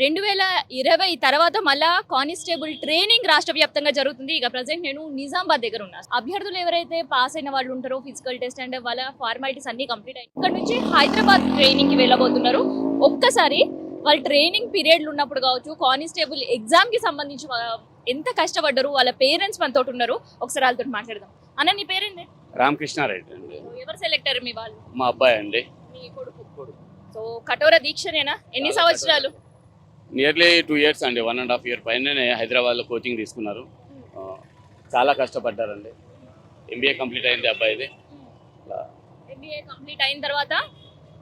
రెండు వేల ఇరవై తర్వాత మళ్ళా కానిస్టేబుల్ ట్రైనింగ్ రాష్ట్ర వ్యాప్తంగా జరుగుతుంది. ఇక ప్రజెంట్ నేను నిజామాబాద్ దగ్గర ఉన్నా. అభ్యర్థులు ఎవరైతే పాస్ అయిన వాళ్ళు ఉంటారో ఫిజికల్ టెస్ట్ అండ్ వాళ్ళ ఫార్మాలిటీస్ అన్ని కంప్లీట్ అయ్యి ఇక్కడ నుంచి హైదరాబాద్ ట్రైనింగ్కి వెళ్ళబోతున్నారు. ఒక్కసారి వాళ్ళ ట్రైనింగ్ పీరియడ్లు ఉన్నప్పుడు కావచ్చు కానిస్టేబుల్ ఎగ్జామ్కి సంబంధించి ఎంత కష్టపడ్డారు వాళ్ళ పేరెంట్స్ మనతో ఉన్నారు. ఒకసారి వాళ్ళతో మాట్లాడదాం. అన్న నీ పేరేంది? రామకృష్ణారెడ్డి అండి. ఎవరు సెలెక్ట్ అయ్యారు మీ వాళ్ళు? మా అబ్బాయి అండి. మీ కొడుకు. సో కఠోర దీక్షనేనా? ఎన్ని సంవత్సరాలు? నియర్లీ టూ ఇయర్స్ అండి వన్ అండ్ హాఫ్ ఇయర్ పైననే హైదరాబాద్లో కోచింగ్ తీసుకున్నారు. చాలా కష్టపడ్డారండి. ఎంబీఏ కంప్లీట్ అయింది అబ్బాయిది. ఎంబీఏ కంప్లీట్ అయిన తర్వాత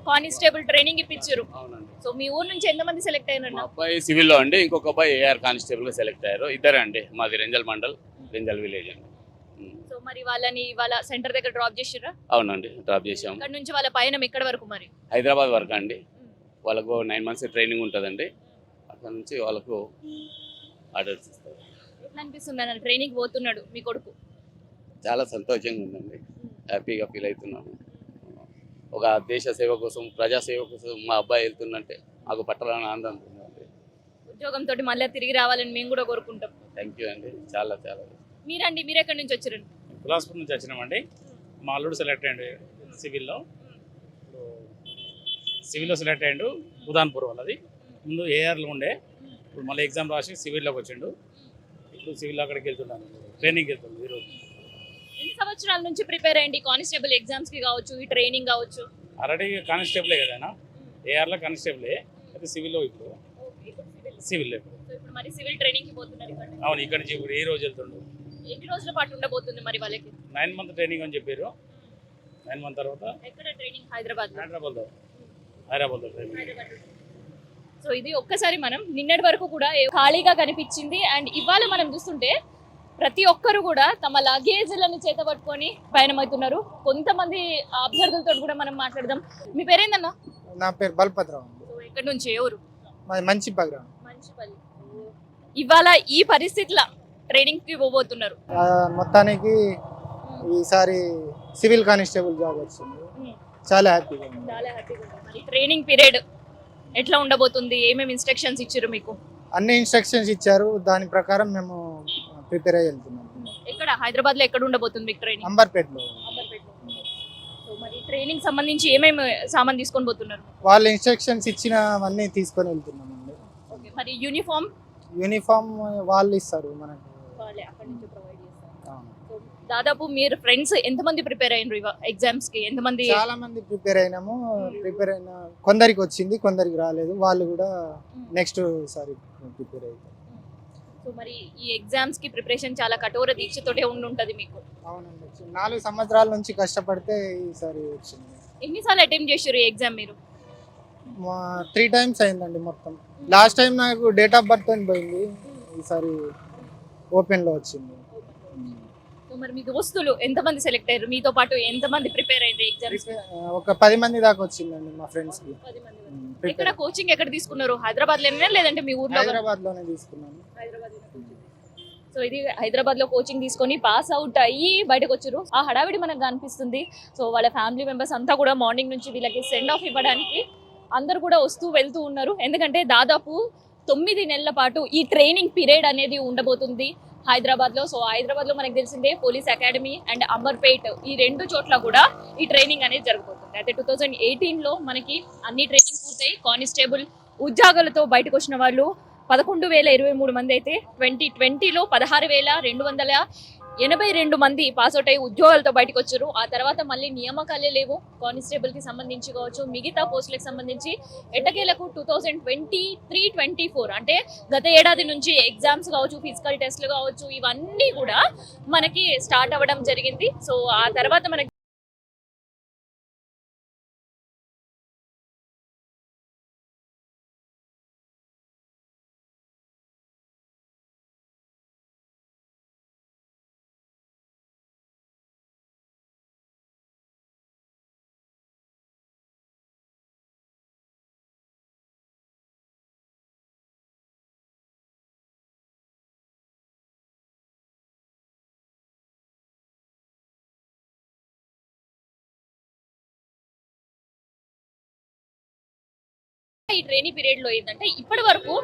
కానిస్టేబుల్ ట్రైనింగ్ ఇప్పించారు. అవునండి. సో మీ ఊరు నుంచి ఎంతమంది సెలెక్ట్ అయినారు? అబ్బాయి సివిల్లో అండి ఇంకొక అబ్బాయి ఏఆర్ కానిస్టేబుల్గా సెలెక్ట్ అయ్యారు. ఇద్దరే అండి మాది రెంజల్ మండల్ రెంజల్ విలేజ్ అండి. సో మరి వాళ్ళని వాళ్ళ సెంటర్ దగ్గర డ్రాప్ చేసిరా అవునండి డ్రాప్ చేసాము ఇక్కడ నుంచి వాళ్ళ పయనం ఎక్కడ వరకు మరి? హైదరాబాద్ వరకు అండి. వాళ్ళకు నైన్ మంత్స్ ట్రైనింగ్ ఉంటుందండి. అక్కడ నుంచి వాళ్ళకు ఆర్డర్స్ ఇస్తారు. ఎట్లా అనిపిస్తుంది అన్న ట్రైనింగ్ పోతున్నాడు మీ కొడుకు. చాలా సంతోషంగా ఉందండి. హ్యాపీగా ఫీల్ అవుతున్నాను ఒక దేశ సేవ కోసం ప్రజా సేవ కోసం మా అబ్బాయి వెళ్తుందంటే మాకు పట్టాలని ఆనందం ఉందండి. ఉద్యోగంతో మళ్ళీ తిరిగి రావాలని మేము కూడా కోరుకుంటాం. థ్యాంక్ యూ అండి. చాలా చాలా. మీరండి మీరు ఎక్కడి నుంచి వచ్చారండి బిలాస్పూర్ నుంచి వచ్చినామండి. మా అల్లుడు సెలెక్ట్ అయ్యండి సివిల్లో. ఇప్పుడు సివిల్లో సెలెక్ట్ అయ్యిండు ఉదాన్పూర్ వాళ్ళది. ముందు ఏఆర్లో ఉండే. ఇప్పుడు మళ్ళీ ఎగ్జామ్ రాసి సివిల్లోకి వచ్చిండు. ఇప్పుడు సివిల్ అక్కడికి వెళ్తున్నాను. ట్రైనింగ్కి వెళ్తున్నాను ఈరోజు ఎన్ని సంవత్సరాల నుంచి ప్రిపేర్ అయ్యండి కానిస్టేబుల్ ఎగ్జామ్స్కి కావచ్చు ఈ ట్రైనింగ్ కావచ్చు? ఆల్రెడీ కానిస్టేబులే కదా ఏఆర్లో కానిస్టేబులే అయితే సివిల్లో ఇప్పుడు. సివిల్ ఇప్పుడు మరి సివిల్ పోతున్నారు అవును ఇక్కడి నుంచి ఇప్పుడు ఏ రోజు వెళ్తుండు? ఎన్ని రోజుల పాటు ఉండబోతుంది మరి వాళ్ళకి? నైన్ మంత్ ట్రైనింగ్ అని చెప్పారు. నైన్ మంత్ తర్వాత ఎక్కడ ట్రైనింగ్ హైదరాబాద్లో హైదరాబాద్లో హైదరాబాద్లో. ట్రైనింగ్ సో ఇది ఒక్కసారి మనం నిన్నటి వరకు కూడా ఖాళీగా కనిపించింది. అండ్ ఇవాళ మనం చూస్తుంటే ప్రతి ఒక్కరు కూడా తమ లగేజ్లను చేత పట్టుకొని పయనమవుతున్నారు. కొంతమంది అభ్యర్థులతో కూడా మనం మాట్లాడదాం. మీ పేరేందన్నా? నా పేరు బల్పత్రావు ఎక్కడి నుంచి? ఎవరు మంచి మంచిపల్లి. ఇవాళ ఈ పరిస్థితుల ట్రైనింగ్కి పోబోతున్నారు. మొత్తానికి ఈసారి సివిల్ కానిస్టేబుల్ జాబ్ వచ్చింది. చాలా హ్యాపీగా ఉంది. చాలా హ్యాపీగా ఉంది. మరి ట్రైనింగ్ పీరియడ్ ఎట్లా ఉండబోతుంది? ఏమేమి ఇన్స్ట్రక్షన్స్ ఇచ్చారు మీకు? అన్ని ఇన్స్ట్రక్షన్స్ ఇచ్చారు. దాని ప్రకారం మేము ప్రిపేర్ అయ్యి వెళ్తున్నాం. ఎక్కడ? హైదరాబాద్లో ఎక్కడ ఉండబోతుంది మీకు ట్రైనింగ్ అంబర్పేటలో. సో మరి ట్రైనింగ్ సంబంధించి ఏమేమి సామాన్ తీసుకొని పోతున్నారు? వాళ్ళ ఇన్స్ట్రక్షన్స్ ఇచ్చినవన్నీ తీసుకొని వెళ్తున్నాం అండి. ఓకే మరి యూనిఫామ్ యూనిఫామ్ వాళ్ళు ఇస్తారు మనకు. వాళ్ళే అక్కడి నుంచి ప్రొవైడ్ దాదాపు మీరు ఫ్రెండ్స్ ఎంతమంది ప్రిపేర్ అయినారు ఎగ్జామ్స్కి? ఎంతమంది చాలా మంది ప్రిపేర్ అయినాము. ప్రిపేర్ అయిన కొందరికి వచ్చింది కొందరికి రాలేదు. వాళ్ళు కూడా నెక్స్ట్ సారి ప్రిపేర్ అవుతారు సో మరి ఈ ఎగ్జామ్స్కి ప్రిపరేషన్ చాలా కఠోర దీక్షతోటే ఉండి ఉంటది మీకు? అవునండి. నాలుగు సంవత్సరాల నుంచి కష్టపడితే ఈసారి వచ్చింది. ఎన్నిసార్లు అటెంప్ట్ చేశారు ఈ ఎగ్జామ్ మీరు? త్రీ టైమ్స్ అయిందండి మొత్తం. లాస్ట్ టైం నాకు డేట్ ఆఫ్ బర్త్ అని పోయింది. ఈసారి ఓపెన్లో వచ్చింది. మరి మీ దోస్తులు ఎంతమంది సెలెక్ట్ అయ్యారు? మీతో పాటు ఎంతమంది ప్రిపేర్ అయ్యారు ఎగ్జామ్స్? ఒక పది మంది దాకా వచ్చిందండి మా ఫ్రెండ్స్కి. prepare- కోచింగ్ ఎక్కడ తీసుకున్నారు? హైదరాబాద్లోనే లేదంటే మీ ఊర్లో హైదరాబాద్లోనే తీసుకున్నాను. సో ఇది హైదరాబాద్లో కోచింగ్ తీసుకొని పాస్ అవుట్ అయ్యి బయటకు వచ్చారు. ఆ హడావిడి మనకు కనిపిస్తుంది. సో వాళ్ళ ఫ్యామిలీ మెంబర్స్ అంతా కూడా మార్నింగ్ నుంచి వీళ్ళకి సెండ్ ఆఫ్ ఇవ్వడానికి అందరు కూడా వస్తూ వెళ్తూ ఉన్నారు. ఎందుకంటే దాదాపు తొమ్మిది నెలల పాటు ఈ ట్రైనింగ్ పీరియడ్ అనేది ఉండబోతుంది. హైదరాబాద్లో సో హైదరాబాద్లో మనకు తెలిసిందే పోలీస్ అకాడమీ అండ్ అమర్పేట్ ఈ రెండు చోట్ల కూడా ఈ ట్రైనింగ్ అనేది జరగబోతుంది అయితే టూ థౌజండ్ ఎయిటీన్లో మనకి అన్ని ట్రైనింగ్ పూర్తయి. కానిస్టేబుల్ ఉద్యోగాలతో బయటకు వచ్చిన వాళ్ళు పదకొండు వేల ఇరవై మూడు మంది అయితే ట్వంటీ ట్వంటీలో పదహారు వేల రెండు వందల ఎనభై రెండు మంది పాస్అవుట్ అయ్యి ఉద్యోగాలతో బయటకు వచ్చారు. ఆ తర్వాత మళ్ళీ నియామకాలే లేవు. కానిస్టేబుల్కి సంబంధించి కావచ్చు మిగతా పోస్టులకు సంబంధించి ఎట్టకేలకు two thousand twenty three twenty four అంటే గత ఏడాది నుంచి ఎగ్జామ్స్ కావచ్చు ఫిజికల్ టెస్ట్లు కావచ్చు ఇవన్నీ కూడా మనకి స్టార్ట్ అవ్వడం జరిగింది. సో ఆ తర్వాత మనకి ఈ ట్రైనింగ్ పీరియడ్లో ఏంటంటే ఇప్పటి వరకు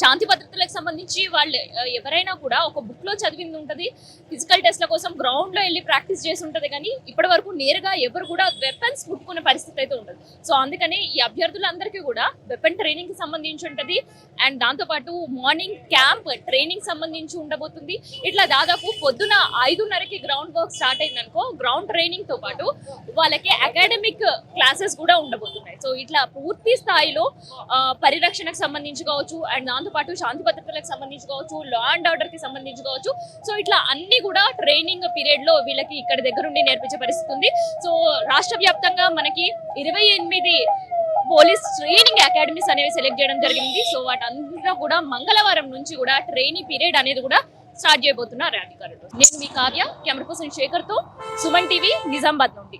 శాంతి భద్రతలకు సంబంధించి వాళ్ళు ఎవరైనా కూడా ఒక బుక్లో చదివింది ఉంటుంది. ఫిజికల్ టెస్ట్ల కోసం గ్రౌండ్లో వెళ్ళి ప్రాక్టీస్ చేసి ఉంటుంది కానీ ఇప్పటి వరకు నేరుగా ఎవరు కూడా వెపన్స్ ముట్టుకునే పరిస్థితి అయితే ఉంటుంది సో అందుకని ఈ అభ్యర్థులందరికీ కూడా వెపన్ ట్రైనింగ్కి సంబంధించి ఉంటది. అండ్ దాంతో పాటు మార్నింగ్ క్యాంప్ ట్రైనింగ్ సంబంధించి ఉండబోతుంది. ఇట్లా దాదాపు పొద్దున ఐదున్నరకి గ్రౌండ్ వర్క్ స్టార్ట్ అయిందనుకో గ్రౌండ్ ట్రైనింగ్తో పాటు వాళ్ళకి అకాడమిక్ క్లాసెస్ కూడా ఉండబోతున్నాయి. సో ఇట్లా పూర్తి స్థాయిలో పరిరక్షణకు సంబంధించి కావచ్చు అండ్ దాంతో పాటు శాంతి భద్రతలకు సంబంధించి కావచ్చు లా అండ్ ఆర్డర్కి సంబంధించి కావచ్చు. సో ఇట్లా అన్ని కూడా ట్రైనింగ్ పీరియడ్లో వీళ్ళకి ఇక్కడ దగ్గరుండి నేర్పించే పరిస్థితి ఉంది. సో రాష్ట్ర వ్యాప్తంగా మనకి ఇరవై ఎనిమిది పోలీస్ ట్రైనింగ్ అకాడమీస్ అనేవి సెలెక్ట్ చేయడం జరిగింది. సో వాటంతా కూడా మంగళవారం నుంచి కూడా ట్రైనింగ్ పీరియడ్ అనేది కూడా స్టార్ట్ చేయబోతున్నారు అధికారులు. నేను మీ కావ్య కెమెరా పర్సన్ శేఖర్తో సుమన్ టీవీ నిజామాబాద్ నుండి.